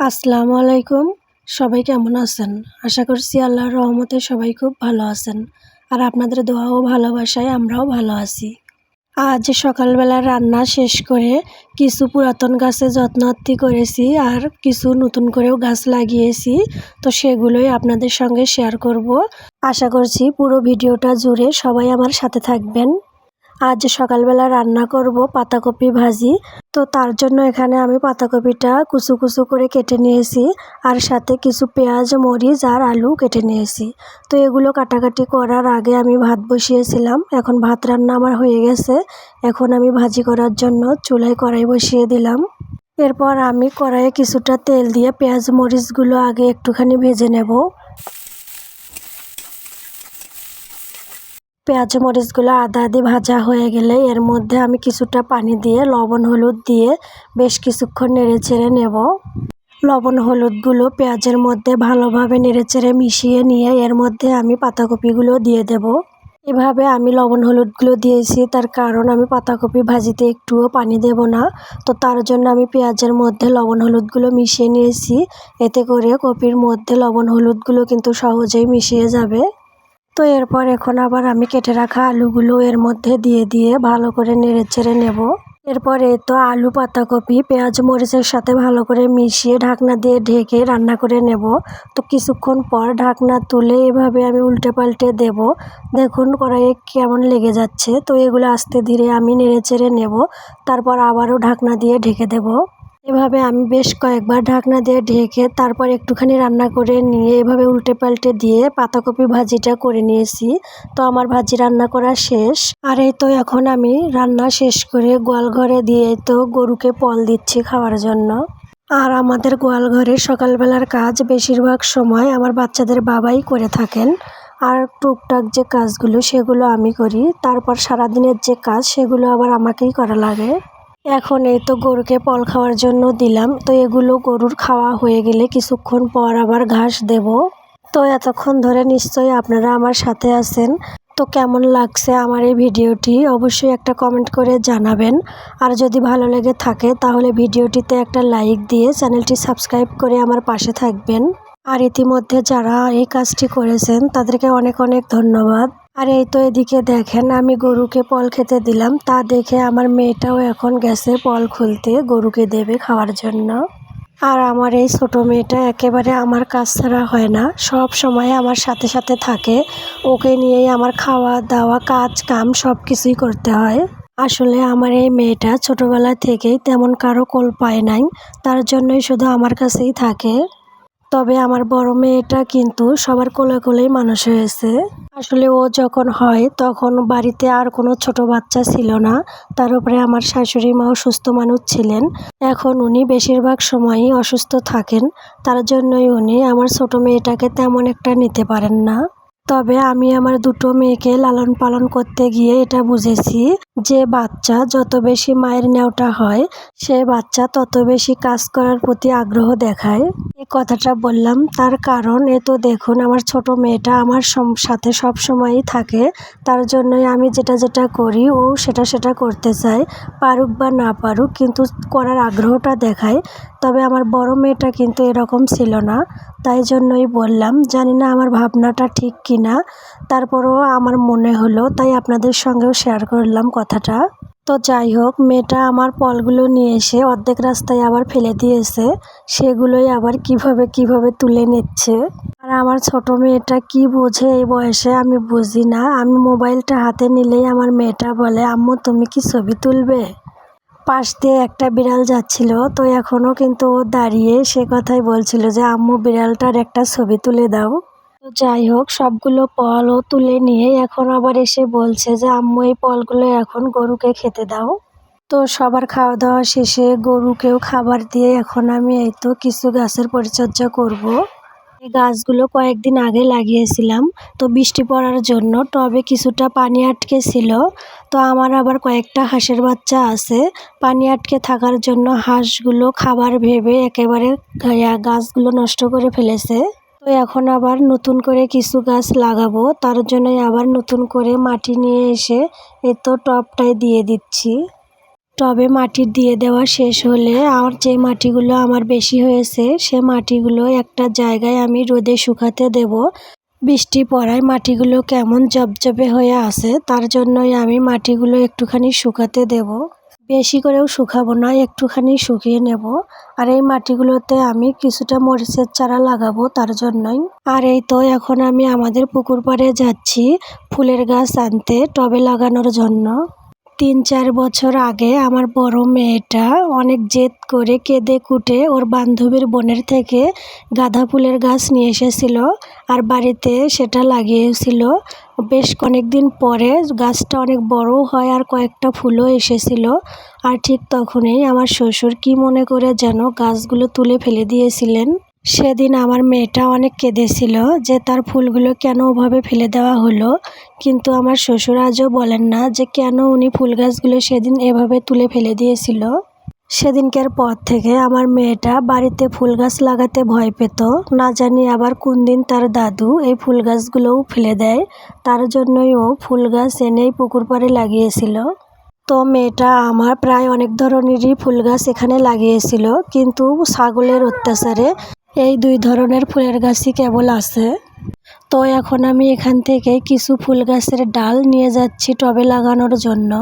আসসালামু আলাইকুম। সবাই কেমন আছেন? আশা করছি আল্লাহর রহমতে সবাই খুব ভালো আছেন। আর আপনাদের দোয়া ও ভালোবাসায় আমরাও ভালো আছি। আজ সকালবেলা রান্না শেষ করে কিছু পুরাতন গাছে যত্নআত্তি করেছি আর কিছু নতুন করেও গাছ লাগিয়েছি। তো সেগুলোই আপনাদের সঙ্গে শেয়ার করব। আশা করছি পুরো ভিডিওটা জুড়ে সবাই আমার সাথে থাকবেন। আজ সকালবেলা রান্না করব পাতাকপি ভাজি। তো তার জন্য এখানে আমি পাতাকপিটা কুচু কুচু করে কেটে নিয়েছি আর সাথে কিছু পেঁয়াজ, মরিচ আর আলু কেটে নিয়েছি। তো এগুলো কাটাকাটি করার আগে আমি ভাত বসিয়েছিলাম। এখন ভাত রান্না আমার হয়ে গেছে। এখন আমি ভাজি করার জন্য চুলায় কড়াই বসিয়ে দিলাম। এরপর আমি কড়াইয়ে কিছুটা তেল দিয়ে পেঁয়াজ, মরিচগুলো আগে একটুখানি ভেজে নেব। পেঁয়াজ মরিচগুলো আদা আদি ভাজা হয়ে গেলে এর মধ্যে আমি কিছুটা পানি দিয়ে লবণ, হলুদ দিয়ে বেশ কিছুক্ষণ নেড়ে চেড়ে নেব। লবণ, হলুদগুলো পেঁয়াজের মধ্যে ভালোভাবে নেড়ে চেড়ে মিশিয়ে নিয়ে এর মধ্যে আমি পাতাকপিগুলো দিয়ে দেব। এভাবে আমি লবণ, হলুদগুলো দিয়েছি, তার কারণ আমি পাতাকপি ভাজিতে একটুও পানি দেব না। তো তার জন্য আমি পেঁয়াজের মধ্যে লবণ, হলুদগুলো মিশিয়ে নিয়েছি। এতে করে কপির মধ্যে লবণ, হলুদগুলো কিন্তু সহজেই মিশিয়ে যাবে। তো এরপর এখন আবার আমি কেটে রাখা আলুগুলো এর মধ্যে দিয়ে দিয়ে ভালো করে নেড়ে চেড়ে নেব। এরপরে তো আলু পাতাকপি, পেঁয়াজ, মরিচের সাথে ভালো করে মিশিয়ে ঢাকনা দিয়ে ঢেকে রান্না করে নেব। তো কিছুক্ষণ পর ঢাকনা তুলে এভাবে আমি উল্টে পাল্টে দেব। দেখুন কড়াইয়ে কেমন লেগে যাচ্ছে। তো এগুলো আস্তে ধীরে আমি নেড়ে চেড়ে নেব। তারপর আবারও ঢাকনা দিয়ে ঢেকে দেব। এভাবে আমি বেশ কয়েকবার ঢাকনা দিয়ে ঢেকে তারপর একটুখানি রান্না করে নিয়ে এভাবে উল্টে পাল্টে দিয়ে পাতাকপি ভাজিটা করে নিয়েছি। তো আমার ভাজি রান্না করা শেষ। আর এই তো এখন আমি রান্না শেষ করে গোয়াল ঘরে দিয়ে তো গরুকে পল দিচ্ছি খাওয়ার জন্য। আর আমাদের গোয়াল ঘরে সকালবেলার কাজ বেশিরভাগ সময় আমার বাচ্চাদের বাবাই করে থাকেন। আর টুকটাক যে কাজগুলো সেগুলো আমি করি। তারপর সারাদিনের যে কাজ সেগুলো আবার আমাকেই করা লাগে। এখন এই তো গরুকে পল খাওয়ার জন্য দিলাম। তো এগুলো গরুর খাওয়া হয়ে গেলে কিছুক্ষণ পর আবার ঘাস দেব। তো এতক্ষণ ধরে নিশ্চয়ই আপনারা আমার সাথে আছেন। তো কেমন লাগছে আমার এই ভিডিওটি অবশ্যই একটা কমেন্ট করে জানাবেন। আর যদি ভালো লেগে থাকে তাহলে ভিডিওটিতে একটা লাইক দিয়ে চ্যানেলটি সাবস্ক্রাইব করে আমার পাশে থাকবেন। আর ইতিমধ্যে যারা এই কাজটি করেছেন তাদেরকে অনেক অনেক ধন্যবাদ। আর এই তো এদিকে দেখেন, আমি গরুকে পল খেতে দিলাম। তা দেখে আমার মেয়েটাও এখন গেছে পল খুলতে, গরুকে দেবে খাওয়ার জন্য। আর আমার এই ছোট মেয়েটা একেবারে আমার কাজ ছাড়া হয় না। সব সময় আমার সাথে সাথে থাকে। ওকে নিয়েই আমার খাওয়া দাওয়া, কাজ, কাম সব কিছুই করতে হয়। আসলে আমার এই মেয়েটা ছোটবেলা থেকেই তেমন কারও কোল পায় নাই। তার জন্যই শুধু আমার কাছেই থাকে। তবে আমার বড় মেয়েটা কিন্তু সবার কোলে কোলেই মানুষ হয়েছে। আসলে ও যখন হয়, তখন বাড়িতে আর কোনো ছোট বাচ্চা ছিল না। তার উপরে আমার শাশুড়ি মাও সুস্থ মানুষ ছিলেন। এখন উনি বেশিরভাগ সময়ই অসুস্থ থাকেন। তার জন্যই উনি আমার ছোট মেয়েটাকে তেমন একটা নিতে পারেন না। তবে আমি আমার দুটো মেয়েকে লালন পালন করতে গিয়ে এটা বুঝেছি যে বাচ্চা যত বেশি মায়ের নেওটা হয়, সে বাচ্চা তত বেশি কাজ করার প্রতি আগ্রহ দেখায়। এই কথাটা বললাম, তার কারণ এ তো দেখুন আমার ছোট মেয়েটা আমার সাথে সব সময়ই থাকে, তার জন্যই আমি যেটা যেটা করি ও সেটা সেটা করতে চাই পারুক বা না পারুক, কিন্তু করার আগ্রহটা দেখায়। তবে আমার বড় মেয়েটা কিন্তু এরকম ছিল না, তাই জন্যই বললাম, জানি না আমার ভাবনাটা ঠিক কিনা, তারপরও আমার মনে হলো, তাই আপনাদের সঙ্গেও শেয়ার করলাম কথাটা। তো যাই হোক, মেয়েটা আমার পলগুলো নিয়ে এসে অর্ধেক রাস্তায় আবার ফেলে দিয়েছে, সেগুলোই আবার কীভাবে কীভাবে তুলে নিচ্ছে। আর আমার ছোট মেয়েটা কি বোঝে এই বয়সে আমি বুঝি না, আমি মোবাইলটা হাতে নিলেই আমার মেয়েটা বলে, আম্মু, তুমি কি ছবি তুলবে? পাশ দিয়ে একটা বিড়াল যাচ্ছিল, তো এখনও কিন্তু ও দাঁড়িয়ে সে কথাই বলছিল যে, আম্মু, বিড়ালটার একটা ছবি তুলে দাও। যাই হোক, সবগুলো পল ও তুলে নিয়ে এখন আবার এসে বলছে যে, আম্মু, এই পলগুলো এখন গরুকে খেতে দাও। তো সবার খাওয়া দাওয়া শেষে গরুকেও খাবার দিয়ে এখন আমি এই তো কিছু গাছের পরিচর্যা করব। এই গাছগুলো কয়েকদিন আগে লাগিয়েছিলাম। তো বৃষ্টি পড়ার জন্য টবে কিছুটা পানি আটকে ছিল। তো আমার আবার কয়েকটা হাঁসের বাচ্চা আছে। পানি আটকে থাকার জন্য হাঁসগুলো খাবার ভেবে একেবারে গাছগুলো নষ্ট করে ফেলেছে। তো এখন আবার নতুন করে কিছু গাছ লাগাবো, তার জন্যই আবার নতুন করে মাটি নিয়ে এসে এ তো টবটাই দিয়ে দিচ্ছি। টবে মাটি দিয়ে দেওয়া শেষ হলে আর যে মাটিগুলো আমার বেশি হয়েছে, সে মাটিগুলো একটা জায়গায় আমি রোদে শুকাতে দেব। বৃষ্টি পড়ায় মাটিগুলো কেমন জবজবে হয়ে আছে, তার জন্যই আমি মাটিগুলো একটুখানি শুকাতে দেব। বেশি করেও শুকাবো না, একটুখানি শুকিয়ে নেব। আর এই মাটিগুলোতে আমি কিছুটা মরিচের চারা লাগাবো তার জন্যই। আর এই তো এখন আমি আমাদের পুকুর পাড়ে যাচ্ছি ফুলের গাছ আনতে, টবে লাগানোর জন্য। তিন চার বছর আগে আমার বড় মেয়েটা অনেক জেদ করে কেঁদে কুটে ওর বান্ধবীর বোনের থেকে গাঁদা ফুলের গাছ নিয়ে এসেছিল আর বাড়িতে সেটা লাগিয়েছিল। বেশ অনেকদিন পরে গাছটা অনেক বড় হয় আর কয়েকটা ফুলও এসেছিল। আর ঠিক তখনই আমার শ্বশুর কি মনে করে যেন গাছগুলো তুলে ফেলে দিয়েছিলেন। সেদিন আমার মেয়েটা অনেক কেঁদেছিল যে তার ফুলগুলো কেন ওভাবে ফেলে দেওয়া হলো। কিন্তু আমার শ্বশুর আজও বলেন না যে কেন উনি ফুল গাছগুলো সেদিন এভাবে তুলে ফেলে দিয়েছিল। সেদিনকার পর থেকে আমার মেয়েটা বাড়িতে ফুল গাছ লাগাতে ভয় পেত। না জানি আবার কোন দিন তার দাদু এই ফুল গাছগুলোও ফেলে দেয়, তার জন্যই ও ফুল গাছ এনেই পুকুর পাড়ে লাগিয়েছিল। তো মেয়েটা আমার প্রায় অনেক ধরনেরই ফুল গাছ এখানে লাগিয়েছিল, কিন্তু ছাগলের অত্যাচারে এই দুই ধরনের ফুলের গাছই কেবল আছে। তো এখন আমি এখান থেকে কিছু ফুল গাছের ডাল নিয়ে যাচ্ছি টবে লাগানোর জন্য।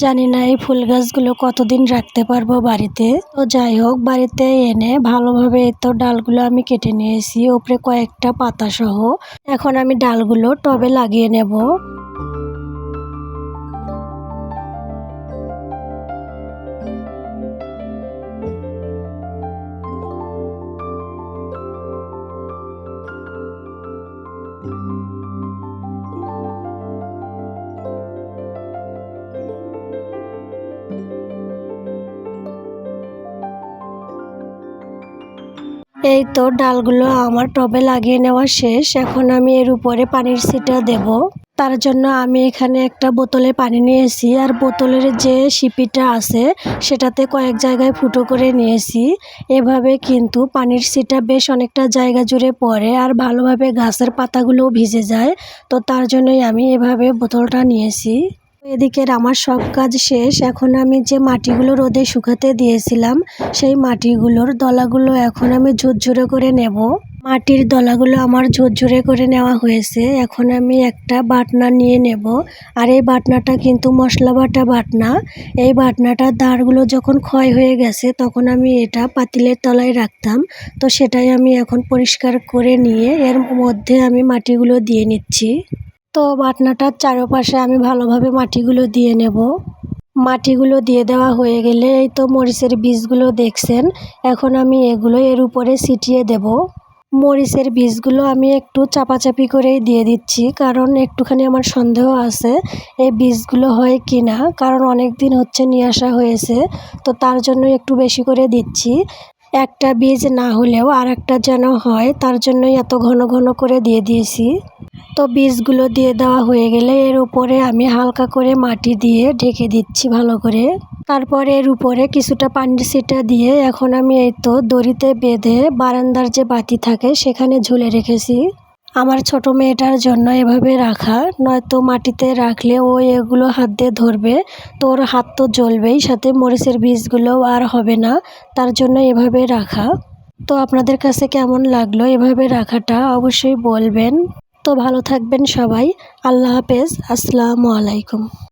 জানি না এই ফুল গাছগুলো কতদিন রাখতে পারব বাড়িতে। তো যাই হোক, বাড়িতে এনে ভালোভাবে তো ডালগুলো আমি কেটে নিয়েছি, ওপরে কয়েকটা পাতা সহ এখন আমি ডালগুলো টবে লাগিয়ে নেব। এই তো ডালগুলো আমার টবে লাগিয়ে নেওয়া শেষ। এখন আমি এর উপরে পানির ছিটা দেব। তার জন্য আমি এখানে একটা বোতলে পানি নিয়েছি আর বোতলের যে সিপিটা আছে, সেটাতে কয়েক জায়গায় ফুটো করে নিয়েছি। এভাবে কিন্তু পানির ছিটা বেশ অনেকটা জায়গা জুড়ে পড়ে আর ভালোভাবে গাছের পাতাগুলোও ভিজে যায়। তো তার জন্যই আমি এভাবে বোতলটা নিয়েছি। এদিকের আমার সব কাজ শেষ। এখন আমি যে মাটিগুলো রোদে শুকাতে দিয়েছিলাম, সেই মাটিগুলোর দলাগুলো এখন আমি ঝুরঝুরে করে নেব। মাটির দলাগুলো আমার ঝুরঝুরে করে নেওয়া হয়েছে। এখন আমি একটা বাটনা নিয়ে নেব। আর এই বাটনাটা কিন্তু মশলা বাটা বাটনা। এই বাটনাটার দাঁড়গুলো যখন ক্ষয় হয়ে গেছে, তখন আমি এটা পাতিলের তলায় রাখতাম। তো সেটাই আমি এখন পরিষ্কার করে নিয়ে এর মধ্যে আমি মাটিগুলো দিয়ে নিচ্ছি। তো বাটনাটার চারপাশে আমি ভালোভাবে মাটিগুলো দিয়ে নেব। মাটিগুলো দিয়ে দেওয়া হয়ে গেলে এই তো মরিচের বীজগুলো দেখছেন, এখন আমি এগুলো এর উপরে ছিটিয়ে দেব। মরিচের বীজগুলো আমি একটু চাপাচাপি করেই দিয়ে দিচ্ছি, কারণ একটুখানি আমার সন্দেহ আছে এই বীজগুলো হয় কি না, কারণ অনেক দিন হচ্ছে নিয়ে আসা হয়েছে, তো তার জন্য একটু বেশি করে দিচ্ছি। একটা বীজ না হলেও আর একটা যেন হয়, তার জন্যই এত ঘন ঘন করে দিয়ে দিয়েছি। তো বীজগুলো দিয়ে দেওয়া হয়ে গেলে এর উপরে আমি হালকা করে মাটি দিয়ে ঢেকে দিচ্ছি ভালো করে। তারপর এর উপরে কিছুটা পানির সিটা দিয়ে এখন আমি এই তো দড়িতে বেঁধে বারান্দার যে বাতি থাকে সেখানে ঝুলে রেখেছি। আমার ছোট মেয়েটার জন্য এভাবে রাখা, নয়তো মাটিতে রাখলে ও এগুলো হাত দিয়ে ধরবে। তো ওর হাত তো জ্বলবেই, সাথে মরিচের বীজগুলোও আর হবে না, তার জন্য এভাবে রাখা। তো আপনাদের কাছে কেমন লাগল এভাবে রাখাটা অবশ্যই বলবেন। তো ভালো থাকবেন সবাই, আল্লাহ হাফেজ, আসসালামু আলাইকুম।